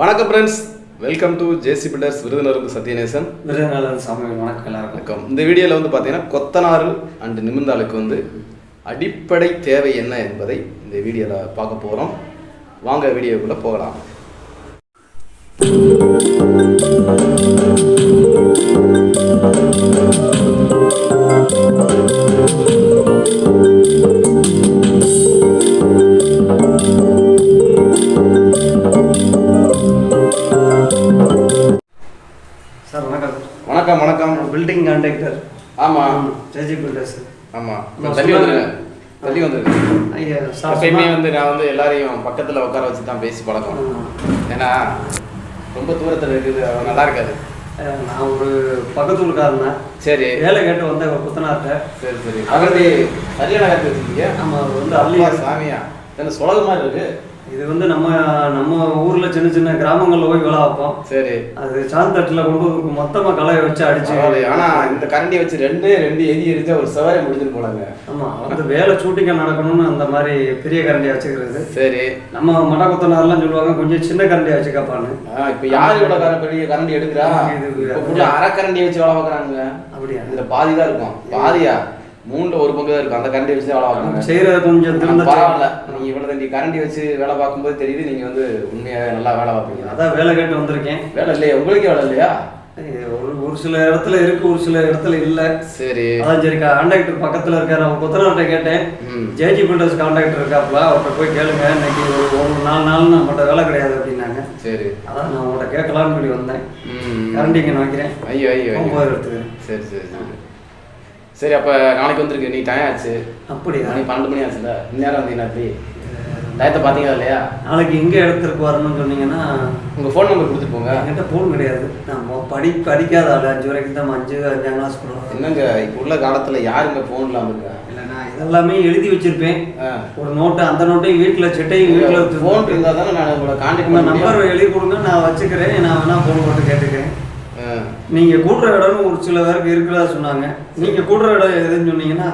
வணக்கம் friends welcome to J C builders Virudhunagar Sathyanesan. Virudhunagar சாமி வணக்கம் எல்லாருக்கும். வணக்கம். இந்த வீடியோவில் வந்து பார்த்தீங்கன்னா கொத்தனார் அண்ட் நிமிர்ந்தாளுக்கு வந்து அடிப்படை தேவை என்ன என்பதை இந்த வீடியோவில் பார்க்க போகிறோம் வாங்க வீடியோக்குள்ளே போகலாம். தள்ளி வந்துருங்க தள்ளி வந்துருங்க எப்பயுமே வந்து நான் வந்து எல்லாரையும் பக்கத்தில் உட்கார வச்சு தான் பேசி பழக்கம். ஏன்னா ரொம்ப தூரத்தில் இருக்குது அது நல்லா இருக்காது. நான் ஒரு பக்கத்து ஊருக்காரன் சரி. வேலை கேட்டு வந்த ஒரு புத்தனார்ட்ட. சரி சரி. அவருடைய சரியான கருத்து வச்சுருக்கீங்க? நம்ம வந்து அல்லியா சாமியா? என்ன சுலக மாதிரி இருக்கு. இது வந்து நம்ம நம்ம ஊர்ல சின்ன சின்ன கிராமங்கள்ல போய் வேலை வைப்போம். சரி. அது சாந்தட்டில் கொண்டு மொத்தமா களைய வச்சு அடிச்சு. ஆனா இந்த கரண்டி வச்சு ரெண்டு ரெண்டு எரி எரிஞ்சா ஒரு சவாரி முடிஞ்சிட்டு போலாங்க. ஆமா வந்து வேலை ஷூட்டிங்க நடக்கணும்னு அந்த மாதிரி பெரிய கரண்டியை வச்சுக்கிறது. சரி. நம்ம மட கொத்தனார்லாம் சொல்லுவாங்க கொஞ்சம் சின்ன கரண்டியை வச்சுக்கப்பான்னு. ஆ, இப்ப யாரு இவ்வளவு பெரிய கரண்டி எடுக்கிறா? இது- அரை கரண்டி வச்சு வேலை பார்க்கறாங்க அப்படியா? இதுல பாதி தான் இருக்கும். பாதியா? மூணுல ஒரு பங்கு தான் இருக்கும் அந்த கரண்டி வச்சு வேலை பார்க்கறாங்க. செய்யறது கொஞ்சம் திருந்த பரவாயில்ல. நீங்க இவ்வளவு தண்டி கரண்டி வச்சு வேலை பார்க்கும்போது தெரியுது நீங்க வந்து உண்மையா நல்லா வேலை பார்ப்பீங்க. அதான் வேலை கேட்டு வந்திருக்கேன். வேலை இல்லையா? உங்களுக்கு வேலை இல்லையா? ஒரு ஒரு சில இடத்துல இருக்கு ஒரு சில இடத்துல இல்ல. சரி. அதான் சரி கான்ட்ராக்டர் பக்கத்துல இருக்காரு. அவங்க கொத்தனார்ட்ட கேட்டேன். ஜேஜி பில்டர்ஸ் கான்ட்ராக்டர் இருக்காப்புல அவர்கிட்ட போய் கேளுங்க. இன்னைக்கு ஒரு ஒரு நாலு நாள் நம்மகிட்ட வேலை கிடையாது அப்படின்னாங்க. சரி. அதான் நான் உங்கள்கிட்ட கேட்கலாம்னு சொல்லி வந்தேன். ம். கரண்டி இங்கே வைக்கிறேன். ஐயோ ஐயோ எடுத்துக்கிறேன். சரி சரி. சரி அப்ப நாளைக்கு வந்திருக்கு. நீ டைம் ஆச்சு. அப்படியா? மணி பன்னெண்டு மணி ஆச்சுல. இந்நேரம் வந்தீங்கன்னா எப்படி டயத்தை பார்த்தீங்களா இல்லையா? நாளைக்கு எங்கே இடத்துக்கு வரணும்னு சொன்னீங்கன்னா உங்க ஃபோன் நம்பர் கொடுத்துட்டு போங்க. என்கிட்ட ஃபோன் கிடையாது. நம்ம படி படிக்காத ஆள். அஞ்சு வரைக்கும் தான் அஞ்சு அஞ்சாம் கிளாஸ் போடுவோம் என்னங்க இப்போ உள்ள காலத்துல யாருங்க ஃபோன் இல்லாம இருக்கா? இல்லை நான் இதெல்லாமே எழுதி வச்சிருப்பேன். ஒரு நோட்டு அந்த நோட்டையும் வீட்டில் சிட்டையும் வீட்டில் ஃபோன் இருந்தா தானே நான் உங்களை கான்டாக்ட் நம்பர் எழுதி கொடுங்க நான் வச்சுக்கிறேன். நான் வேணா ஃபோன் போட்டு கேட்டுக்கிறேன். ஆ. நீங்க கூடுற இடம்னு ஒரு சில பேருக்கு இருக்கிறதா சொன்னாங்க. நீங்க கூடுற இடம் எதுன்னு சொன்னீங்கன்னா?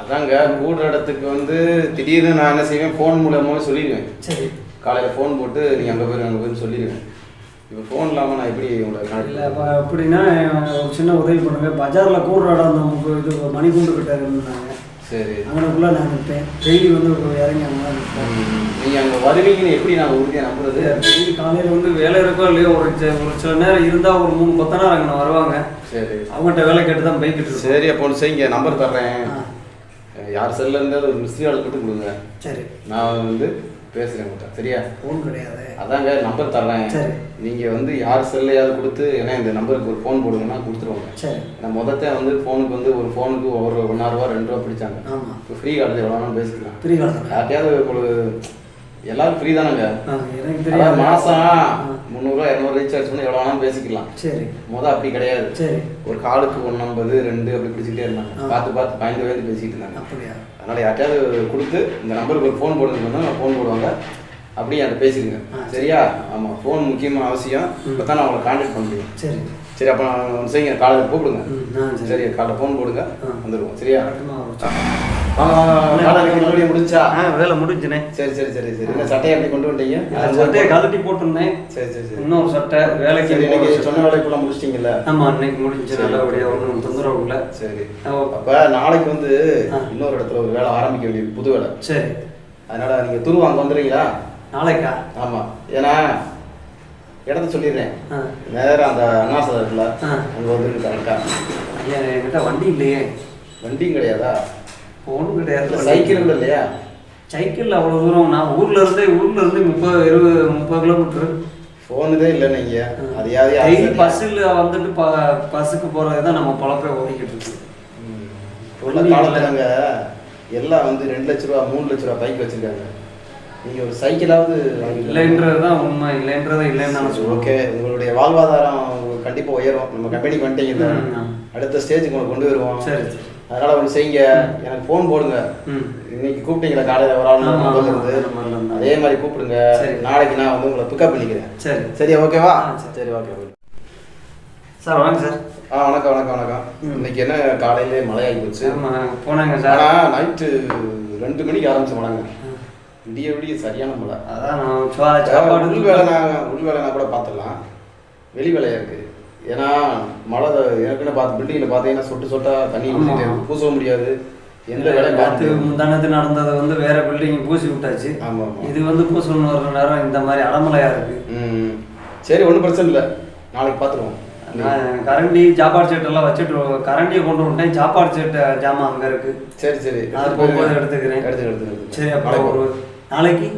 அதாங்க கூடுற இடத்துக்கு வந்து திடீர்னு நான் என்ன செய்வேன்? ஃபோன் மூலமாக சொல்லிடுவேன். சரி. காலையில ஃபோன் போட்டு நீங்க அங்க போயிரு அங்க போயிரு சொல்லிடுவேன். இப்போ ஃபோன் இல்லாம நான் எப்படி உங்களை இல்லை அப்படின்னா ஒரு சின்ன உதவி பண்ணுங்க. பஜார்ல கூடுற இடம் நமக்கு இது மணிக்கூண்டு கிட்ட இருந்தாங்க சரி. அங்கனக்குள்ள நான் நிற்பேன். டெய்லி வந்து இறங்கி அங்கே நிற்பேன். ம். நீங்க அங்க வருவீங்கன்னு எப்படி நாங்க உறுதியா நம்புறது? டெய்லி காலையில் வந்து வேலை இருக்கோ இல்லையோ ஒரு ஒரு சில நேரம் இருந்தால் ஒரு மூணு பத்தனார் அங்கே வருவாங்க. சரி. அவங்ககிட்ட வேலை கேட்டு தான் போய்கிட்டு இருக்கோம் சரி அப்போ ஒன்று செய்யுங்க நம்பர் தர்றேன். யார் செல்ல இருந்தாலும் ஒரு மிஸ்ரி ஆள் மட்டும் கொடுங்க. சரி. நான் வந்து பேசுறேன் உங்கள்கிட்ட சரியா? ஃபோன் கிடையாது. அதாங்க நம்பர் தர்றேன் சரி. நீங்க வந்து யார் செல்லையாவது கொடுத்து ஏன்னா இந்த நம்பருக்கு ஒரு ஃபோன் போடுங்கன்னா கொடுத்துருவாங்க. சரி. நான் முதல்ல வந்து ஃபோனுக்கு வந்து ஒரு ஃபோனுக்கு ஒரு ஒன்றா ரூபா ரெண்டு ரூபா பிடிச்சாங்க. ஆமாம் இப்போ ஃப்ரீ காலத்தில் எவ்வளோ வேணாலும் பேசிக்கலாம். ஃப்ரீ காலம் யார்ட்டையாவது உங்களுக்கு எல்லாரும் ஃப்ரீ தானேங்க. எனக்கு தெரியாது. மாதம் முந்நூறுரூவா இரநூறு ரீசார்ஜ் பண்ணி எவ்வளோ வேணாலும் பேசிக்கலாம். சரி. முத அப்படி கிடையாது. சரி. ஒரு காலுக்கு ஒன்று ஐம்பது ரெண்டு அப்படி பிடிச்சிக்கிட்டே இருந்தாங்க. பார்த்து பார்த்து பயந்து பயந்து பேசிக்கிட்டு இருந்தாங்க. அப்படியா? அதனால் யார்ட்டையாவது கொடுத்து இந்த நம்பருக்கு ஒரு ஃபோன் போடுங்க சொன்னா ஃபோன் போடுவாங்க. அப்படியே என்கிட்ட பேசிடுங்க. சரியா? ஆமாம் ஃபோன் முக்கியமாக அவசியம். இப்போ தான் நான் உங்களை கான்டாக்ட் பண்ண முடியும். சரி. சரி அப்போ நான் செய்யுங்க. காலையில் கூப்பிடுங்க சரி. காலைல ஃபோன் போடுங்க. வந்துடுவோம். சரியா? மறுபடியும் முடிஞ்சா? வேலை முடிஞ்சுனே. சரி சரி சரி சரி. என்ன சட்டையை அப்படி கொண்டு வந்துட்டீங்க சட்டையை கழட்டி போட்டிருந்தேன். சரி சரி சரி. இன்னொரு சட்டை வேலைக்கு இன்னைக்கு. சொன்ன வேலைக்குள்ள முடிச்சிட்டீங்கல்ல? ஆமா அன்னைக்கு முடிஞ்சு சரி. நல்லபடியா ஒன்றும் தொந்தரவு இல்லை. சரி. அப்ப நாளைக்கு வந்து. இன்னொரு இடத்துல ஒரு வேலை ஆரம்பிக்க வேண்டியது புது வேலை. சரி. அதனால நீங்க துருவா அங்க வந்துடுறீங்களா? நாளைக்கா? ஆமா. ஏன்னா இடத்த சொல்லிடுறேன். ஆ. நேரா அந்த அண்ணாசல இருக்குல்ல. அங்க வந்து கரெக்டா ஐயா என்கிட்ட வண்டி இல்லையே. வண்டியும் கிடையாதா? ஒன்றும் கிடையாது சைக்கிள் கூட இல்லையா? சைக்கிள் அவ்வளோ தூரம் நான் ஊர்ல இருந்தே ஊர்ல இருந்து முப்பது இருபது முப்பது கிலோமீட்டர். போனதே இல்லை நீங்க. அது யாரையாவது பஸ்ஸில் வந்துட்டு ப பஸ்ஸுக்கு போகிறது தான் நம்ம பழப்பே ஓடிக்கிட்டு இருக்கு. உள்ள காலத்துலங்க எல்லாம் வந்து ரெண்டு லட்ச ரூபா மூணு லட்ச ரூபா பைக் வச்சிருக்காங்க. நீங்க ஒரு சைக்கிளாவது இல்லைன்றது தான் உண்மை இல்லைன்றது இல்லைன்னு நான் ஓகே உங்களுடைய வாழ்வாதாரம் உங்களுக்கு கண்டிப்பா உயரும். நம்ம கம்பெனிக்கு வந்துட்டீங்க. அடுத்த ஸ்டேஜுக்கு உங்களை கொண்டு வருவோம். சரி. அதனால ஒன்று செய்யுங்க எனக்கு ஃபோன் போடுங்க. இன்னைக்கு கூப்பிட்டீங்களா காலையில ஒரு ஆள் இருந்து. அதே மாதிரி கூப்பிடுங்க. சரி. நாளைக்கு நான் வந்து உங்களை பிக்கப் பண்ணிக்கிறேன். சரி. சரி ஓகேவா? சரி. சரி ஓகே ஓகே. சார் வாங்க சார். ஆ வணக்கம் வணக்கம் வணக்கம். இன்னைக்கு என்ன காலையிலே மழையாகி போச்சு? போனாங்க சார். ஆனா நைட்டு ரெண்டு மணிக்கு ஆரம்பிச்ச மழைங்க. விடிய விடிய சரியான மழை. அதான் நான் உள் வேலைனா உள் வேலைனா கூட பார்த்துடலாம் வெளி வேலையா இருக்கு? ஏன்னா மழை ஏற்கனவே பார்த்து பில்டிங்கில் பார்த்தீங்கன்னா சொட்டு சொட்டா தண்ணி ஆமா. ஊத்திட்டே இருக்கு. பூச முடியாது. எந்த நேத்து பார்த்து முந்தானத்து நடந்ததை வந்து வேற பில்டிங் பூசி விட்டாச்சு. ஆமா ஆமா. இது வந்து பூசணும் வர நேரம் இந்த மாதிரி அடமலையா இருக்கு. ம் சரி ஒன்றும் பிரச்சனை இல்லை. நாளைக்கு பார்த்துருவோம் நான் கரண்டி சாப்பாடு செட்டு எல்லாம் வச்சுட்டு கரண்டியை கொண்டு வந்துட்டேன். சாப்பாடு செட்டு ஜாமான் அங்க இருக்கு. சரி சரி. அது எடுத்துட்டு போகும்போது. எடுத்துக்கிறேன். எடுத்துக்க எடுத்துக்க சரி அப்போ நாளைக்கு ஒரு நாளைக்கு?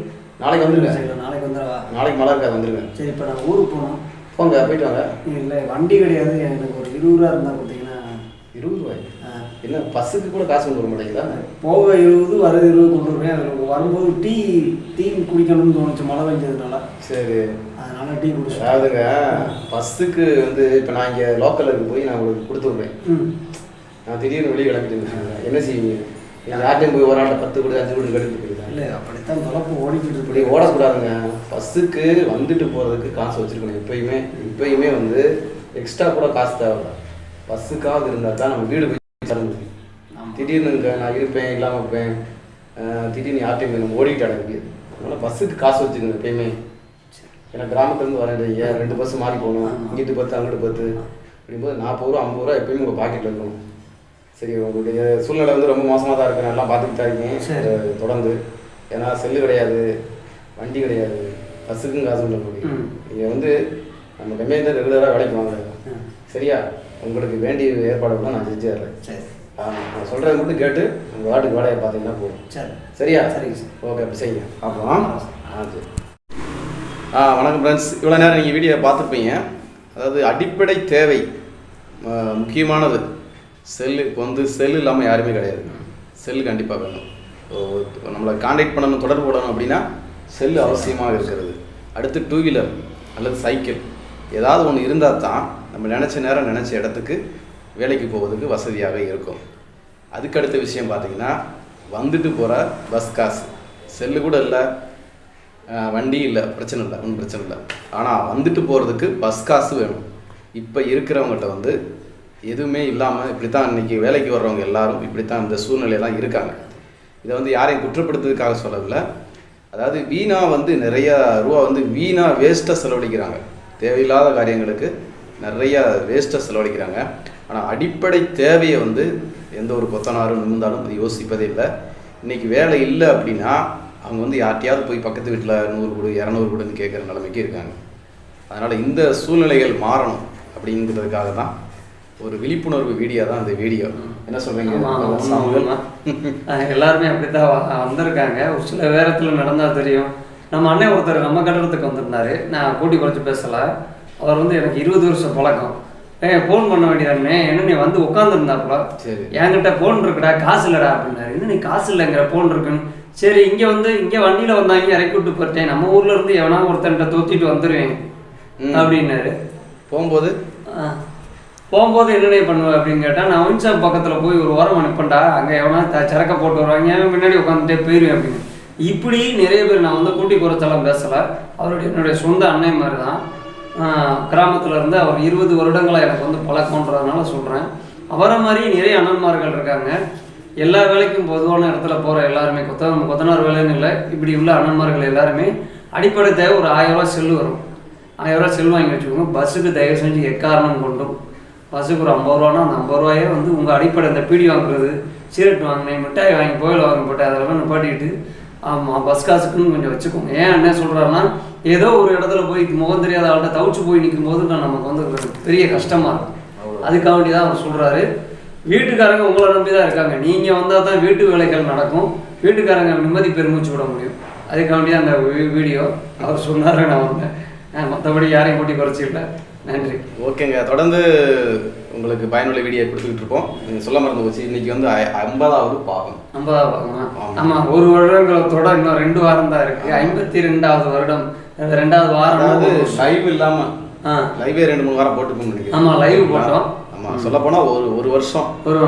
நாளைக்கு வந்துருங்க. சரி, நாளைக்கு வந்துடவா? நாளைக்கு மழை இருக்காது வந்துருங்க. சரி இப்போ நான் ஊருக்கு போகணும். போங்க போயிட்டு வாங்க. இல்லை வண்டி கிடையாது. எனக்கு ஒரு இருபது ரூபா இருந்தால் கொடுத்தீங்கன்னா இருபது ரூபாய்? என்ன பஸ்ஸுக்கு கூட காசு கொண்டு வர மாட்டேங்குதா போக இருபது வர இருபது கொண்டு வருவேன். அதில் வரும்போது டீ டீ குடிக்கணும்னு தோணுச்சு மழை பெஞ்சதுனால. சரி. அதனால டீ குடிச்சேன் அதாவதுங்க பஸ்ஸுக்கு வந்து இப்போ நான் இங்கே லோக்கலுக்கு போய் நான் உங்களுக்கு கொடுத்து விடுவேன் நான் திடீர்னு வெளியே கிளம்பிட்டு என்ன செய்வீங்க? யார்ட்டையும் போய் ஒரு ஆட்டை பத்து கூட அஞ்சு கூட கழித்து போயிருக்கேன் இல்லை அப்படித்தான் தொலைப்பு ஓடிக்கிட்டு இருக்கு. ஓடக்கூடாதுங்க. பஸ்ஸுக்கு வந்துட்டு போகிறதுக்கு காசு வச்சுருக்கணும் எப்பயுமே. எப்பயுமே வந்து எக்ஸ்ட்ரா கூட காசு தேவையில்ல. பஸ்ஸுக்காவது இருந்தால் தான் நம்ம வீடு போய் சேர. திடீர்னு நான் இருப்பேன் இல்லாமல் இருப்பேன். திடீர்னு யார்ட்டையும் நம்ம ஓடிக்கிட்டு அட முடியாது அதனால் பஸ்ஸுக்கு காசு வச்சுக்கணும் எப்பயுமே. ஏன்னா கிராமத்துலேருந்து வரேன் ஏன் ரெண்டு பஸ் மாறி போகணும். இங்கிட்டு பத்து அங்கிட்டு பத்து. அப்படிங்கும்போது நாற்பது ரூபா ஐம்பது ரூபா எப்பயுமே உங்கள் பாக்கெட்டில் இருக்கணும். சரி உங்களுடைய சூழ்நிலை வந்து ரொம்ப மோசமாக தான் இருக்கு எல்லாம் பார்த்துக்கிட்டு. அஹ் தொடர்ந்து. ஏன்னா செல்லு கிடையாது வண்டி கிடையாது பஸ்ஸுக்கும் காசு ம். நீங்கள் வந்து நம்ம கம்மியாக ரெகுலராக வேலைக்கு வாங்க. சரியா? உங்களுக்கு வேண்டிய ஏற்பாடுகள்லாம் நான் செஞ்சு தர்றேன் சரி. ஆமா, நான் சொல்கிறத மட்டும் கேட்டு உங்கள் வாட்டுக்கு வேலையை பார்த்தீங்கன்னா போதும். சரி. சரியா? சரிங்க சார். ஓகே அப்படி செய்யுங்க. அப்புறம் ஆ சரி. ஆ வணக்கம் ஃப்ரெண்ட்ஸ் இவ்வளோ நேரம் நீங்கள் வீடியோ பார்த்துருப்பீங்க. அதாவது அடிப்படை தேவை முக்கியமானது. செல்லு இப்போ வந்து செல்லு இல்லாமல் யாருமே கிடையாது. செல்லு கண்டிப்பாக வேணும். நம்மளை காண்டாக்ட் பண்ணணும் தொடர்பு படணும் அப்படின்னா செல்லு அவசியமாக இருக்கிறது. அடுத்து டூ வீலர் அல்லது சைக்கிள் ஏதாவது ஒன்று இருந்தால் தான் நம்ம நினச்ச நேரம் நினச்ச இடத்துக்கு வேலைக்கு போவதுக்கு வசதியாக இருக்கும். அதுக்கு அடுத்த விஷயம் பார்த்தீங்கன்னா வந்துட்டு போகிற பஸ் காசு. செல்லு கூட இல்லை. வண்டி இல்லை. பிரச்சனை இல்லை. ஒன்றும் பிரச்சனை இல்லை. ஆனால் வந்துட்டு போகிறதுக்கு பஸ் காசு வேணும். இப்போ இருக்கிறவங்ககிட்ட வந்து எதுவுமே இல்லாமல் இப்படி தான் இன்றைக்கி வேலைக்கு வர்றவங்க எல்லாரும் இப்படி தான் இந்த சூழ்நிலையெல்லாம் இருக்காங்க. இதை வந்து யாரையும் குற்றப்படுத்துறதுக்காக சொல்லவில்லை. அதாவது வீணாக வந்து நிறைய ரூபா வந்து வீணாக வேஸ்ட்டாக செலவழிக்கிறாங்க. தேவையில்லாத காரியங்களுக்கு நிறைய வேஸ்ட்டாக செலவழிக்கிறாங்க. ஆனால் அடிப்படை தேவையை வந்து எந்த ஒரு கொத்தனாரும் இருந்தாலும் அது யோசிப்பதே இல்லை. இன்றைக்கி வேலை இல்லை அப்படின்னா அவங்க வந்து யார்ட்டையாவது போய் பக்கத்து வீட்டில் நூறு கொடு இரநூறு கொடுன்னு கேட்குற நிலைமைக்கு இருக்காங்க. அதனால் இந்த சூழ்நிலைகள் மாறணும் அப்படிங்கிறதுக்காக தான் ஒரு விழிப்புணர்வு வீடியோ தான் இந்த வீடியோ. என்ன. அஹ் எல்லாருமே அப்படித்தான் வ- வந்திருக்காங்க. ஒரு சில வேரத்தில் நடந்தா தெரியும். நம்ம அண்ணன் ஒருத்தர் நம்ம கட்டடத்துக்கு வந்திருந்தாரு. நான் கூட்டி குறைச்சி பேசல. அவர் வந்து எனக்கு இருபது வருஷம் பழக்கம். ஏ ஃபோன் பண்ண வேண்டியதானே? என்ன நீ வந்து உட்காந்துருந்தாப்புல சரி. என்கிட்ட ஃபோன் இருக்குடா காசு இல்லடா அப்படின்னாரு. என்ன நீ காசு இல்லைங்கிற ஃபோன் இருக்குன்னு. சரி இங்கே வந்து இங்கே வண்டியில் வந்தாங்க இறக்கி விட்டு போயிட்டேன். நம்ம ஊர்ல இருந்து எவனா ஒருத்தன்ட்ட தூத்திட்டு வந்துடுவேன். அப்படின்னாரு. போகும்போது. போகும்போது என்னென்ன பண்ணுவேன் அப்படின்னு கேட்டால் நான் ஒயின் பக்கத்தில் போய் ஒரு ஓரம் அனுப்பண்டா அங்கே எவனா த சரக்க போட்டு வருவாங்க முன்னாடி உட்காந்துட்டே போயிடுவேன் அப்படின்னு. இப்படி நிறைய பேர் நான் வந்து கூட்டி குறைச்செல்லாம் பேசலை. அவருடைய என்னுடைய சொந்த அன்னை மாதிரி தான் கிராமத்தில் இருந்து அவர் இருபது வருடங்களாக எனக்கு வந்து பழக்கன்றதுனால சொல்கிறேன் அவரை மாதிரி நிறைய அண்ணன்மார்கள் இருக்காங்க. எல்லா வேலைக்கும் பொதுவான இடத்துல போகிற எல்லாருமே கொத்த கொத்தனார் வேலைன்னு இல்லை இப்படி உள்ள அண்ணன்மார்கள் எல்லாருமே அடிப்படை தேவை ஒரு ஆயிரம் ரூபா செல்லு வரும். ஆயிரம் ரூபா செல் வாங்கி வச்சுக்கோங்க. பஸ்ஸுக்கு தயவு செஞ்சு எக்காரணம் கொண்டும் பஸ்ஸுக்கு ஒரு ஐம்பது ரூபானா அந்த ஐம்பது ரூபாயே வந்து உங்கள் அடிப்படை இந்த பீடி வாங்குறது சிகரெட் வாங்கினேன் மிட்டாய் வாங்கி கோயில் வாங்கி போட்டு அதெல்லாம் நிப்பாட்டிட்டு ஆமாம் பஸ் காசுக்குன்னு கொஞ்சம் வச்சுக்கோங்க. ஏன் என்ன சொல்கிறாருன்னா ஏதோ ஒரு இடத்துல போய் முகம் தெரியாத ஆள்கிட்ட தவிச்சு போய் நிற்கும் போது நான் நமக்கு வந்து பெரிய கஷ்டமாக இருக்கும் அதுக்காக வேண்டி தான் அவர் சொல்கிறாரு வீட்டுக்காரங்க உங்களை நம்பி தான் இருக்காங்க. நீங்கள் வந்தால் தான் வீட்டு வேலைகள் நடக்கும். வீட்டுக்காரங்க நிம்மதி பெருமூச்சு விட முடியும். அதுக்காக வேண்டி அந்த வீடியோ. அவர் சொன்னார் நான் வந்தேன். மற்றபடி யாரையும் கூட்டி குறைச்சிக்கல. நன்றி. ஓகேங்க. தொடர்ந்து உங்களுக்கு பயனுள்ள வீடியோ கொடுத்துக்கிட்டு இருப்போம். நீங்கள் சொல்ல மறந்து போச்சு. இன்னைக்கு வந்து ஐம்பதாவது பாகம். ஐம்பதாவது பாகமா? ஆமா. ஆமா. ஒரு வருடங்களோட இன்னும் ரெண்டு வாரம் தான் இருக்கு. ஐம்பத்தி ரெண்டாவது வருடம். ரெண்டாவது வாரம் அதாவது லைவ் இல்லாமல் ஆ. லைவே ரெண்டு மூணு வாரம் நினைக்கிறேன். ஆமா லைவ் போட்டோம். ஆமா. சொல்ல போனா ஒரு ஒரு வருஷம். ஒரு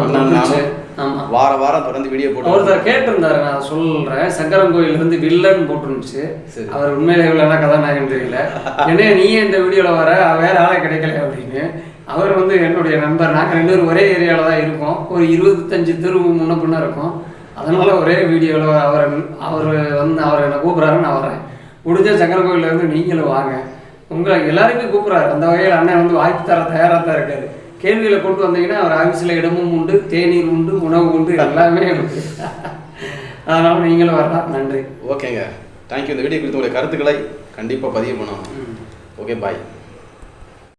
வார வாரம் தொடர்ந்து வீடியோ போட்டு ஒருத்தர் கேட்டிருந்தாரு நான் சொல்றேன். சங்கரன் கோயில்ல இருந்து வில்லன் போட்டுருந்துச்சு. அவர் உண்மையிலே வில்லனா கதாநாயகன் தெரியல. என்ன நீயே இந்த வீடியோல வர வேற ஆளே கிடைக்கல அப்படின்னு. அவர் வந்து என்னுடைய நண்பர். நாங்கள் ரெண்டு பேரும் ஒரே ஏரியாவில் தான் இருக்கோம். ஒரு இருபத்தஞ்சு தெரு முன்ன பின்ன இருக்கோம். அதனால ஒரே வீடியோவில் அவர் அவர் வந்து அவர் என்னை கூப்பிட்றாரு நான் வரேன் முடிஞ்ச சங்கர கோயில்ல இருந்து நீங்களும் வாங்க. உங்களை எல்லாருமே கூப்பிட்றாரு. அந்த வகையில் அண்ணன் வந்து வாய்ப்பு தர தயாராக தான் இருக்காரு. கேள்வியில் கொண்டு வந்தீங்கன்னா அவர் ஆஃபீஸில் இடமும் உண்டு தேநீர் உண்டு உணவு உண்டு எல்லாமே உண்டு. அதனால நீங்களும் வரலாம். நன்றி. ஓகேங்க. தேங்க்யூ இந்த வீடியோ குறித்து உங்களுடைய கருத்துக்களை கண்டிப்பாக பதிவு பண்ணணும். Okay bye